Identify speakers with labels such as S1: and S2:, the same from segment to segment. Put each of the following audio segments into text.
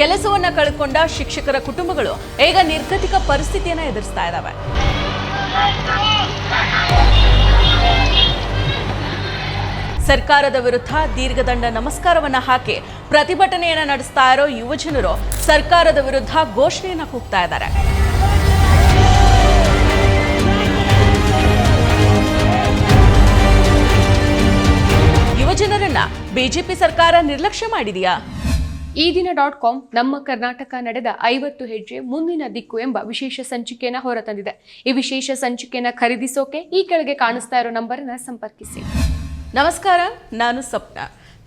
S1: ಕೆಲಸವನ್ನ ಕಳೆದುಕೊಂಡ ಶಿಕ್ಷಕರ ಕುಟುಂಬಗಳು ಈಗ ನಿರ್ಗತಿಕ ಪರಿಸ್ಥಿತಿಯನ್ನ ಎದುರಿಸ್ತಾ ಇದ್ದಾವೆ ಸರ್ಕಾರದ ವಿರುದ್ಧ ದೀರ್ಘದಂಡ ನಮಸ್ಕಾರವನ್ನ ಹಾಕಿ ಪ್ರತಿಭಟನೆಯನ್ನ ನಡೆಸ್ತಾ ಇರೋ ಯುವಜನರು ಸರ್ಕಾರದ ವಿರುದ್ಧ ಘೋಷಣೆಯನ್ನ ಕೂಗ್ತಾ ಇದ್ದಾರೆ. ಯುವಜನರನ್ನ ಬಿಜೆಪಿ ಸರ್ಕಾರ ನಿರ್ಲಕ್ಷ್ಯ ಮಾಡಿದೆಯಾ?
S2: ಈ ದಿನ ಡಾಟ್ ಕಾಮ್ ನಮ್ಮ ಕರ್ನಾಟಕ ನಡೆದ ಐವತ್ತು ಹೆಜ್ಜೆ ಮುಂದಿನ ದಿಕ್ಕು ಎಂಬ ವಿಶೇಷ ಸಂಚಿಕೆಯನ್ನ ಹೊರತಂದಿದೆ. ಈ ವಿಶೇಷ ಸಂಚಿಕೆಯನ್ನ ಖರೀದಿಸೋಕೆ ಈ ಕೆಳಗೆ ಕಾಣಿಸ್ತಾ ಇರೋ ನಂಬರ್ನ ಸಂಪರ್ಕಿಸಿ.
S1: ನಮಸ್ಕಾರ, ನಾನು ಸಪ್ನ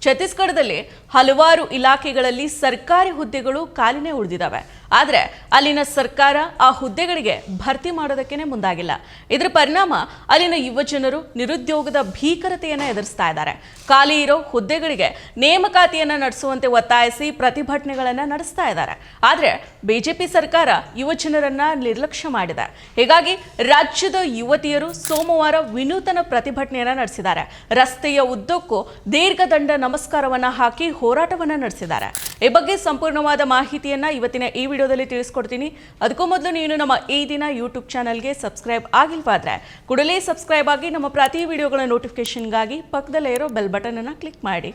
S1: ಛತ್ತೀಸ್ಗಢದಲ್ಲಿ ಹಲವಾರು ಇಲಾಖೆಗಳಲ್ಲಿ ಸರ್ಕಾರಿ ಹುದ್ದೆಗಳು ಖಾಲಿನೇ ಉಳಿದಿದ್ದಾವೆ ಆದರೆ ಅಲ್ಲಿನ ಸರ್ಕಾರ ಆ ಹುದ್ದೆಗಳಿಗೆ ಭರ್ತಿ ಮಾಡೋದಕ್ಕೇನೆ ಮುಂದಾಗಿಲ್ಲ. ಇದರ ಪರಿಣಾಮ ಅಲ್ಲಿನ ಯುವಜನರು ನಿರುದ್ಯೋಗದ ಭೀಕರತೆಯನ್ನು ಎದುರಿಸ್ತಾ ಇದ್ದಾರೆ. ಖಾಲಿ ಇರೋ ಹುದ್ದೆಗಳಿಗೆ ನೇಮಕಾತಿಯನ್ನು ನಡೆಸುವಂತೆ ಒತ್ತಾಯಿಸಿ ಪ್ರತಿಭಟನೆಗಳನ್ನು ನಡೆಸ್ತಾ ಇದ್ದಾರೆ. ಆದರೆ ಬಿಜೆಪಿ ಸರ್ಕಾರ ಯುವಜನರನ್ನ ನಿರ್ಲಕ್ಷ್ಯ ಮಾಡಿದೆ. ಹೀಗಾಗಿ ರಾಜ್ಯದ ಯುವತಿಯರು ಸೋಮವಾರ ವಿನೂತನ ಪ್ರತಿಭಟನೆಯನ್ನು ನಡೆಸಿದ್ದಾರೆ. ರಸ್ತೆಯ ಉದ್ದಕ್ಕೂ ದೀರ್ಘದಂಡ ನಮಸ್ಕಾರವನ್ನ ಹಾಕಿ ಹೋರಾಟವನ್ನ ನಡೆಸಿದ್ದಾರೆ. ಈ ಬಗ್ಗೆ ಸಂಪೂರ್ಣವಾದ ಮಾಹಿತಿಯನ್ನ ಇವತ್ತಿನ ಈ ವಿಡಿಯೋದಲ್ಲಿ ತಿಳಿಸ್ಕೊಡ್ತೀನಿ. ಅದಕ್ಕೂ ಮೊದಲು ನೀನು ನಮ್ಮ ಈ ದಿನ ಯೂಟ್ಯೂಬ್ ಚಾನಲ್ಗೆ ಸಬ್ಸ್ಕ್ರೈಬ್ ಆಗಿಲ್ವಾದ್ರೆ ಕೂಡಲೇ ಸಬ್ಸ್ಕ್ರೈಬ್ ಆಗಿ ನಮ್ಮ ಪ್ರತಿ ವಿಡಿಯೋಗಳ ನೋಟಿಫಿಕೇಷನ್ಗಾಗಿ ಪಕ್ಕದಲ್ಲೇ ಇರೋ ಬೆಲ್ ಬಟನ್ ಅನ್ನ ಕ್ಲಿಕ್ ಮಾಡಿ.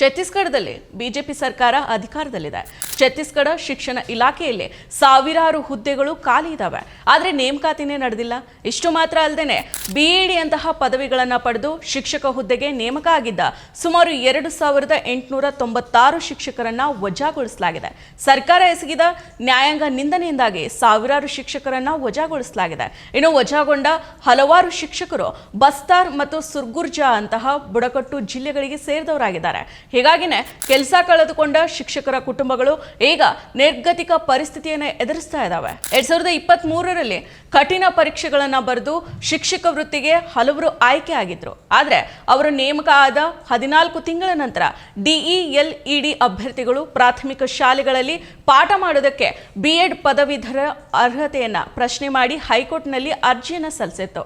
S1: ಛತ್ತೀಸ್ಗಢದಲ್ಲಿ ಬಿಜೆಪಿ ಸರ್ಕಾರ ಅಧಿಕಾರದಲ್ಲಿದೆ. ಛತ್ತೀಸ್ಗಢ ಶಿಕ್ಷಣ ಇಲಾಖೆಯಲ್ಲಿ ಸಾವಿರಾರು ಹುದ್ದೆಗಳು ಖಾಲಿ ಇದ್ದಾವೆ ಆದರೆ ನೇಮಕಾತಿನೇ ನಡೆದಿಲ್ಲ. ಇಷ್ಟು ಮಾತ್ರ ಅಲ್ಲದೆ ಬಿ ಡಿ ಅಂತಹ ಪದವಿಗಳನ್ನು ಪಡೆದು ಶಿಕ್ಷಕ ಹುದ್ದೆಗೆ ನೇಮಕ ಆಗಿದ್ದ ಸುಮಾರು ಎರಡು ಸಾವಿರದ ಎಂಟುನೂರ ತೊಂಬತ್ತಾರು ಶಿಕ್ಷಕರನ್ನ ವಜಾಗೊಳಿಸಲಾಗಿದೆ. ಸರ್ಕಾರ ಎಸಗಿದ ನ್ಯಾಯಾಂಗ ನಿಂದನೆಯಿಂದಾಗಿ ಸಾವಿರಾರು ಶಿಕ್ಷಕರನ್ನ ವಜಾಗೊಳಿಸಲಾಗಿದೆ. ಇನ್ನು ವಜಾಗೊಂಡ ಹಲವಾರು ಶಿಕ್ಷಕರು ಬಸ್ತಾರ್ ಮತ್ತು ಸುರ್ಗುರ್ಜಾ ಅಂತಹ ಬುಡಕಟ್ಟು ಜಿಲ್ಲೆಗಳಿಗೆ ಸೇರಿದವರಾಗಿದ್ದಾರೆ. ಹೀಗಾಗಿನೇ ಕೆಲಸ ಕಳೆದುಕೊಂಡ ಶಿಕ್ಷಕರ ಕುಟುಂಬಗಳು ಈಗ ನಿರ್ಗತಿಕ ಪರಿಸ್ಥಿತಿಯನ್ನು ಎದುರಿಸ್ತಾ ಇದ್ದಾವೆ ಎರಡ್ ಸಾವಿರದ ಇಪ್ಪತ್ತ್ ಮೂರರಲ್ಲಿ ಕಠಿಣ ಪರೀಕ್ಷೆಗಳನ್ನು ಬರೆದು ಶಿಕ್ಷಕ ವೃತ್ತಿಗೆ ಹಲವರು ಆಯ್ಕೆ ಆಗಿದ್ರು. ಆದರೆ ಅವರು ನೇಮಕ ಆದ ಹದಿನಾಲ್ಕು ತಿಂಗಳ ನಂತರ ಡಿಇಎಲ್ಇಡಿ ಅಭ್ಯರ್ಥಿಗಳು ಪ್ರಾಥಮಿಕ ಶಾಲೆಗಳಲ್ಲಿ ಪಾಠ ಮಾಡೋದಕ್ಕೆ ಬಿ ಎಡ್ ಪದವೀಧರ ಅರ್ಹತೆಯನ್ನು ಪ್ರಶ್ನೆ ಮಾಡಿ ಹೈಕೋರ್ಟ್ನಲ್ಲಿ ಅರ್ಜಿಯನ್ನು ಸಲ್ಲಿಸಿತ್ತು.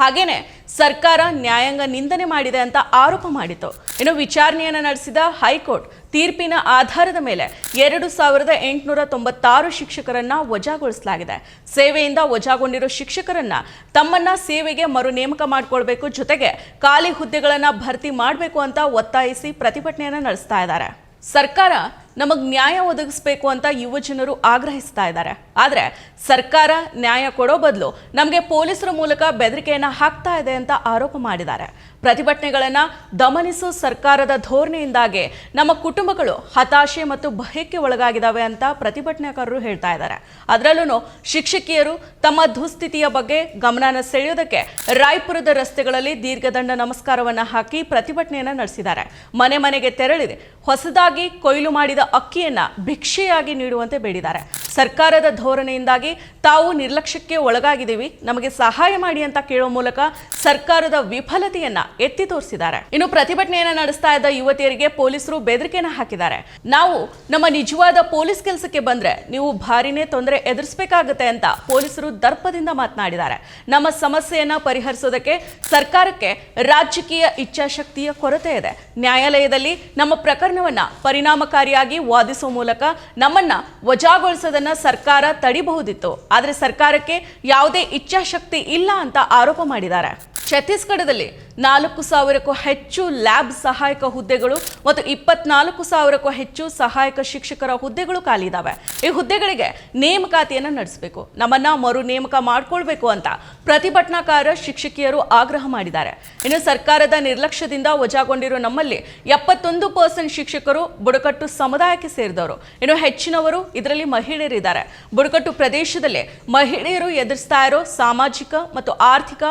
S1: ಹಾಗೇನೆ ಸರ್ಕಾರ ನ್ಯಾಯಾಂಗ ನಿಂದನೆ ಮಾಡಿದೆ ಅಂತ ಆರೋಪ ಮಾಡಿತು ಇನ್ನು ವಿಚಾರಣೆಯನ್ನು ನಡೆಸಿದ ಹೈಕೋರ್ಟ್ ತೀರ್ಪಿನ ಆಧಾರದ ಮೇಲೆ ಎರಡು ಸಾವಿರದ ಎಂಟುನೂರ ತೊಂಬತ್ತಾರು ಶಿಕ್ಷಕರನ್ನ ವಜಾಗೊಳಿಸಲಾಗಿದೆ. ಸೇವೆಯಿಂದ ವಜಾಗೊಂಡಿರೋ ಶಿಕ್ಷಕರನ್ನ ತಮ್ಮನ್ನ ಸೇವೆಗೆ ಮರು ನೇಮಕ ಮಾಡಿಕೊಳ್ಬೇಕು, ಜೊತೆಗೆ ಖಾಲಿ ಹುದ್ದೆಗಳನ್ನ ಭರ್ತಿ ಮಾಡಬೇಕು ಅಂತ ಒತ್ತಾಯಿಸಿ ಪ್ರತಿಭಟನೆಯನ್ನು ನಡೆಸ್ತಾ ಇದ್ದಾರೆ. ಸರ್ಕಾರ ನಮಗ್ ನ್ಯಾಯ ಒದಗಿಸ್ಬೇಕು ಅಂತ ಯುವ ಜನರು ಆಗ್ರಹಿಸ್ತಾ ಇದ್ದಾರೆ. ಆದರೆ ಸರ್ಕಾರ ನ್ಯಾಯ ಕೊಡೋ ಬದಲು ನಮಗೆ ಪೊಲೀಸರ ಮೂಲಕ ಬೆದರಿಕೆಯನ್ನು ಹಾಕ್ತಾ ಇದೆ ಅಂತ ಆರೋಪ ಮಾಡಿದ್ದಾರೆ. ಪ್ರತಿಭಟನೆಗಳನ್ನು ದಮನಿಸೋ ಸರ್ಕಾರದ ಧೋರಣೆಯಿಂದಾಗಿ ನಮ್ಮ ಕುಟುಂಬಗಳು ಹತಾಶೆ ಮತ್ತು ಭಯಕ್ಕೆ ಒಳಗಾಗಿದ್ದಾವೆ ಅಂತ ಪ್ರತಿಭಟನಾಕಾರರು ಹೇಳ್ತಾ ಇದ್ದಾರೆ. ಅದರಲ್ಲೂ ಶಿಕ್ಷಕಿಯರು ತಮ್ಮ ದುಸ್ಥಿತಿಯ ಬಗ್ಗೆ ಗಮನನ ಸೆಳೆಯೋದಕ್ಕೆ ರಾಯ್ಪುರದ ರಸ್ತೆಗಳಲ್ಲಿ ದೀರ್ಘದಂಡ ನಮಸ್ಕಾರವನ್ನು ಹಾಕಿ ಪ್ರತಿಭಟನೆಯನ್ನು ನಡೆಸಿದ್ದಾರೆ. ಮನೆ ಮನೆಗೆ ತೆರಳಿದೆ. ಹೊಸದಾಗಿ ಕೊಯ್ಲು ಮಾಡಿದ ಅಕ್ಕಿಯನ್ನ ಭಿಕ್ಷೆಯಾಗಿ ನೀಡುವಂತೆ ಬೇಡಿದ್ದಾರೆ. ಸರ್ಕಾರದ ಧೋರಣೆಯಿಂದಾಗಿ ತಾವು ನಿರ್ಲಕ್ಷ್ಯಕ್ಕೆ ಒಳಗಾಗಿದ್ದೀವಿ. ನಮಗೆ ಸಹಾಯ ಮಾಡಿ ಅಂತ ಕೇಳುವ ಮೂಲಕ ಸರ್ಕಾರದ ವಿಫಲತೆಯನ್ನ ಎತ್ತಿ ತೋರಿಸಿದ್ದಾರೆ. ಇನ್ನು ಪ್ರತಿಭಟನೆಯನ್ನ ನಡೆಸ್ತಾ ಇದ್ದ ಯುವತಿಯರಿಗೆ ಪೊಲೀಸರು ಬೆದರಿಕೆಯನ್ನ ಹಾಕಿದ್ದಾರೆ. ನಾವು ನಮ್ಮ ನಿಜವಾದ ಪೊಲೀಸ್ ಕೆಲಸಕ್ಕೆ ಬಂದ್ರೆ ನೀವು ಭಾರಿನೇ ತೊಂದರೆ ಎದುರಿಸಬೇಕಾಗುತ್ತೆ ಅಂತ ಪೊಲೀಸರು ದರ್ಪದಿಂದ ಮಾತನಾಡಿದ್ದಾರೆ. ನಮ್ಮ ಸಮಸ್ಯೆಯನ್ನ ಪರಿಹರಿಸೋದಕ್ಕೆ ಸರ್ಕಾರಕ್ಕೆ ರಾಜಕೀಯ ಇಚ್ಛಾಶಕ್ತಿಯ ಕೊರತೆ ಇದೆ. ನ್ಯಾಯಾಲಯದಲ್ಲಿ ನಮ್ಮ ಪ್ರಕರಣವನ್ನ ಪರಿಣಾಮಕಾರಿಯಾಗಿ ವಾದಿಸುವ ಮೂಲಕ ನಮ್ಮನ್ನ ವಜಾಗೊಳಿಸೋದನ್ನ ಸರ್ಕಾರ ತಡಿಬಹುದಿತ್ತು. ಆದರೆ ಸರ್ಕಾರಕ್ಕೆ ಯಾವುದೇ ಇಚ್ಛಾಶಕ್ತಿ ಇಲ್ಲ ಅಂತ ಆರೋಪ ಮಾಡಿದ್ದಾರೆ. ಛತ್ತೀಸ್ಗಢದಲ್ಲಿ ನಾಲ್ಕು ಸಾವಿರಕ್ಕೂ ಹೆಚ್ಚು ಲ್ಯಾಬ್ ಸಹಾಯಕ ಹುದ್ದೆಗಳು ಮತ್ತು ಇಪ್ಪತ್ನಾಲ್ಕು ಸಾವಿರಕ್ಕೂ ಹೆಚ್ಚು ಸಹಾಯಕ ಶಿಕ್ಷಕರ ಹುದ್ದೆಗಳು ಖಾಲಿ ಇದಾವೆ ಈ ಹುದ್ದೆಗಳಿಗೆ ನೇಮಕಾತಿಯನ್ನು ನಡೆಸಬೇಕು. ನಮ್ಮನ್ನ ಮರು ನೇಮಕ ಮಾಡಿಕೊಳ್ಬೇಕು ಅಂತ ಪ್ರತಿಭಟನಾಕಾರ ಶಿಕ್ಷಕಿಯರು ಆಗ್ರಹ ಮಾಡಿದ್ದಾರೆ. ಇನ್ನು ಸರ್ಕಾರದ ನಿರ್ಲಕ್ಷ್ಯದಿಂದ ವಜಾಗೊಂಡಿರೋ ನಮ್ಮಲ್ಲಿ ಎಪ್ಪತ್ತೊಂದು ಪರ್ಸೆಂಟ್ ಶಿಕ್ಷಕರು ಬುಡಕಟ್ಟು ಸಮುದಾಯಕ್ಕೆ ಸೇರಿದವರು. ಇನ್ನು ಹೆಚ್ಚಿನವರು ಇದರಲ್ಲಿ ಮಹಿಳೆಯರಿದ್ದಾರೆ. ಬುಡಕಟ್ಟು ಪ್ರದೇಶದಲ್ಲಿ ಮಹಿಳೆಯರು ಎದುರಿಸ್ತಾ ಇರೋ ಸಾಮಾಜಿಕ ಮತ್ತು ಆರ್ಥಿಕ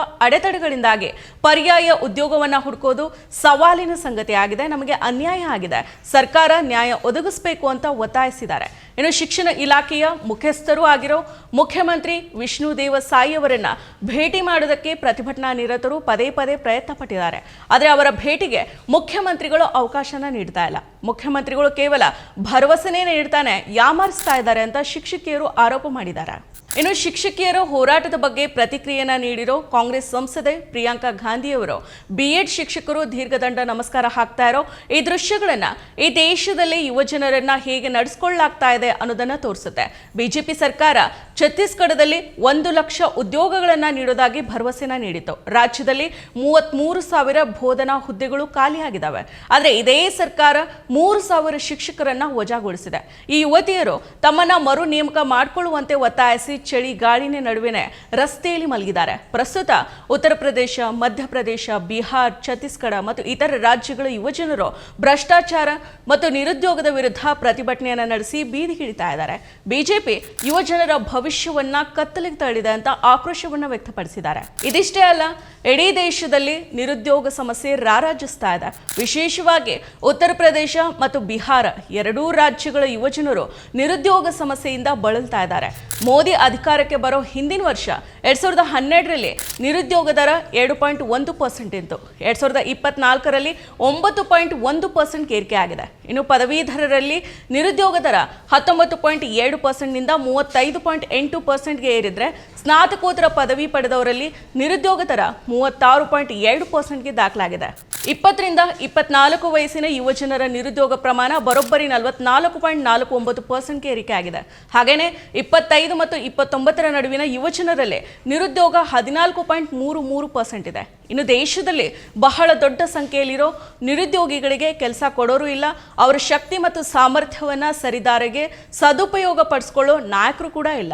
S1: ಅಡೆತಡೆಗಳಿಂದಾಗಿ ಪರ್ಯಾಯ ಉದ್ಯೋಗವನ್ನ ಹುಡುಕೋದು ಸವಾಲಿನ ಸಂಗತಿ ಆಗಿದೆ, ನಮಗೆ ಅನ್ಯಾಯ ಆಗಿದೆ. ಸರ್ಕಾರ ನ್ಯಾಯ ಒದಗಿಸಬೇಕು ಅಂತ ಒತ್ತಾಯಿಸಿದ್ದಾರೆ. ಇನ್ನು ಶಿಕ್ಷಣ ಇಲಾಖೆಯ ಮುಖ್ಯಸ್ಥರೂ ಆಗಿರೋ ಮುಖ್ಯಮಂತ್ರಿ ವಿಷ್ಣು ದೇವಸಾಯಿ ಅವರನ್ನ ಭೇಟಿ ಮಾಡೋದಕ್ಕೆ ಪ್ರತಿಭಟನಾ ನಿರತರು ಪದೇ ಪದೇ ಪ್ರಯತ್ನ ಪಟ್ಟಿದ್ದಾರೆ ಆದರೆ ಅವರ ಭೇಟಿಗೆ ಮುಖ್ಯಮಂತ್ರಿಗಳು ಅವಕಾಶನ ನೀಡ್ತಾ ಇಲ್ಲ. ಮುಖ್ಯಮಂತ್ರಿಗಳು ಕೇವಲ ಭರವಸೆನೇ ನೀಡ್ತಾನೆ ಯಾಮಾರಿಸ್ತಾ ಇದ್ದಾರೆ ಅಂತ ಶಿಕ್ಷಕಿಯರು ಆರೋಪ ಮಾಡಿದ್ದಾರೆ. ಇನ್ನು ಶಿಕ್ಷಕಿಯರ ಹೋರಾಟದ ಬಗ್ಗೆ ಪ್ರತಿಕ್ರಿಯೆಯನ್ನ ನೀಡಿರೋ ಕಾಂಗ್ರೆಸ್ ಸಂಸದೆ ಪ್ರಿಯಾಂಕಾ ಗಾಂಧಿಯವರು ಬಿ ಎಡ್ ಶಿಕ್ಷಕರು ದೀರ್ಘದಂಡ ನಮಸ್ಕಾರ ಹಾಕ್ತಾ ಇರೋ ಈ ದೃಶ್ಯಗಳನ್ನ ಈ ದೇಶದಲ್ಲಿ ಯುವಜನರನ್ನ ಹೇಗೆ ನಡೆಸ್ಕೊಳ್ಳಾಗ್ತಾ ಇದೆ ಅನ್ನೋದನ್ನ ತೋರಿಸುತ್ತೆ. ಬಿಜೆಪಿ ಸರ್ಕಾರ ಛತ್ತೀಸ್ಗಢದಲ್ಲಿ ಒಂದು ಲಕ್ಷ ಉದ್ಯೋಗಗಳನ್ನ ನೀಡೋದಾಗಿ ಭರವಸೆನ ನೀಡಿತು ರಾಜ್ಯದಲ್ಲಿ ಮೂವತ್ಮೂರು ಸಾವಿರ ಬೋಧನಾ ಹುದ್ದೆಗಳು ಖಾಲಿಯಾಗಿದ್ದಾವೆ. ಆದರೆ ಇದೇ ಸರ್ಕಾರ ಮೂರು ಸಾವಿರ ಶಿಕ್ಷಕರನ್ನ ವಜಾಗೊಳಿಸಿದೆ. ಈ ಯುವತಿಯರು ತಮ್ಮನ್ನ ಮರು ನೇಮಕ ಮಾಡಿಕೊಳ್ಳುವಂತೆ ಒತ್ತಾಯಿಸಿ ಚಳಿ ಗಾಳಿನ ನಡುವೆನೆ ರಸ್ತೆಯಲ್ಲಿ ಮಲಗಿದ್ದಾರೆ. ಪ್ರಸ್ತುತ ಉತ್ತರ ಪ್ರದೇಶ ಮಧ್ಯಪ್ರದೇಶ ಬಿಹಾರ್, ಛತ್ತೀಸ್ಗಢ ಮತ್ತು ಇತರ ರಾಜ್ಯಗಳ ಯುವಜನರು ಭ್ರಷ್ಟಾಚಾರ ಮತ್ತು ನಿರುದ್ಯೋಗದ ವಿರುದ್ಧ ಪ್ರತಿಭಟನೆಯನ್ನ ನಡೆಸಿ ಬೀದಿಗಿಳಿತಾ ಇದ್ದಾರೆ. ಬಿಜೆಪಿ ಯುವಜನರ ಭವಿಷ್ಯವನ್ನ ಕತ್ತಲಿಗೆ ತಳ್ಳಿದೆ ಅಂತ ಆಕ್ರೋಶವನ್ನ ವ್ಯಕ್ತಪಡಿಸಿದ್ದಾರೆ. ಇದಿಷ್ಟೇ ಅಲ್ಲ, ಇಡೀ ದೇಶದಲ್ಲಿ ನಿರುದ್ಯೋಗ ಸಮಸ್ಯೆ ರಾರಾಜಿಸ್ತಾ ಇದೆ. ವಿಶೇಷವಾಗಿ ಉತ್ತರ ಪ್ರದೇಶ ಮತ್ತು ಬಿಹಾರ ಎರಡೂ ರಾಜ್ಯಗಳ ಯುವಜನರು ನಿರುದ್ಯೋಗ ಸಮಸ್ಯೆಯಿಂದ ಬಳಲ್ತಾ ಇದ್ದಾರೆ. ಮೋದಿ ಅಧಿಕಾರಕ್ಕೆ ಬರೋ ಹಿಂದಿನ ವರ್ಷ ಎರಡ್ ಸಾವಿರದ ಹನ್ನೆರಡರಲ್ಲಿ ನಿರುದ್ಯೋಗ ದರ ಎರಡು ಪಾಯಿಂಟ್ ಒಂದು ಪರ್ಸೆಂಟ್ ಇತ್ತು. ಎರಡ್ ಸಾವಿರದ ಇಪ್ಪತ್ನಾಲ್ಕರಲ್ಲಿ ಒಂಬತ್ತು ಪಾಯಿಂಟ್ ಒಂದು ಪರ್ಸೆಂಟ್ ಏರಿಕೆ ಆಗಿದೆ. ಇನ್ನು ಪದವೀಧರರಲ್ಲಿ ನಿರುದ್ಯೋಗ ದರ ಹತ್ತೊಂಬತ್ತು ಪಾಯಿಂಟ್ ಎರಡು ಪರ್ಸೆಂಟ್ನಿಂದ ಮೂವತ್ತೈದು ಪಾಯಿಂಟ್ ಎಂಟು ಪರ್ಸೆಂಟ್ಗೆ ಏರಿದ್ರೆ ಸ್ನಾತಕೋತ್ತರ ಪದವಿ ಪಡೆದವರಲ್ಲಿ ನಿರುದ್ಯೋಗ ದರ ಮೂವತ್ತಾರು ಪಾಯಿಂಟ್ ಎರಡು ಪರ್ಸೆಂಟ್ಗೆ ದಾಖಲಾಗಿದೆ. ಇಪ್ಪತ್ತರಿಂದ ಇಪ್ಪತ್ನಾಲ್ಕು ವಯಸ್ಸಿನ ಯುವಜನರ ನಿರುದ್ಯೋಗ ಪ್ರಮಾಣ ಬರೋಬ್ಬರಿ ನಲವತ್ನಾಲ್ಕು ಪಾಯಿಂಟ್ ನಾಲ್ಕು ಒಂಬತ್ತು ಪರ್ಸೆಂಟ್ ಏರಿಕೆ ಆಗಿದೆ. ಹಾಗೆಯೇ ಇಪ್ಪತ್ತೈದು ಮತ್ತು ಇಪ್ಪತ್ತೊಂಬತ್ತರ ನಡುವಿನ ಯುವಜನರಲ್ಲೇ ನಿರುದ್ಯೋಗ ಹದಿನಾಲ್ಕು ಪಾಯಿಂಟ್ ಮೂರು ಮೂರು ಪರ್ಸೆಂಟ್ ಇದೆ. ಇನ್ನು ದೇಶದಲ್ಲಿ ಬಹಳ ದೊಡ್ಡ ಸಂಖ್ಯೆಯಲ್ಲಿರೋ ನಿರುದ್ಯೋಗಿಗಳಿಗೆ ಕೆಲಸ ಕೊಡೋರು ಇಲ್ಲ. ಅವರ ಶಕ್ತಿ ಮತ್ತು ಸಾಮರ್ಥ್ಯವನ್ನು ಸರಿದಾರಿಗೆ ಸದುಪಯೋಗ ಪಡಿಸ್ಕೊಳ್ಳೋ ನಾಯಕರು ಕೂಡ ಇಲ್ಲ.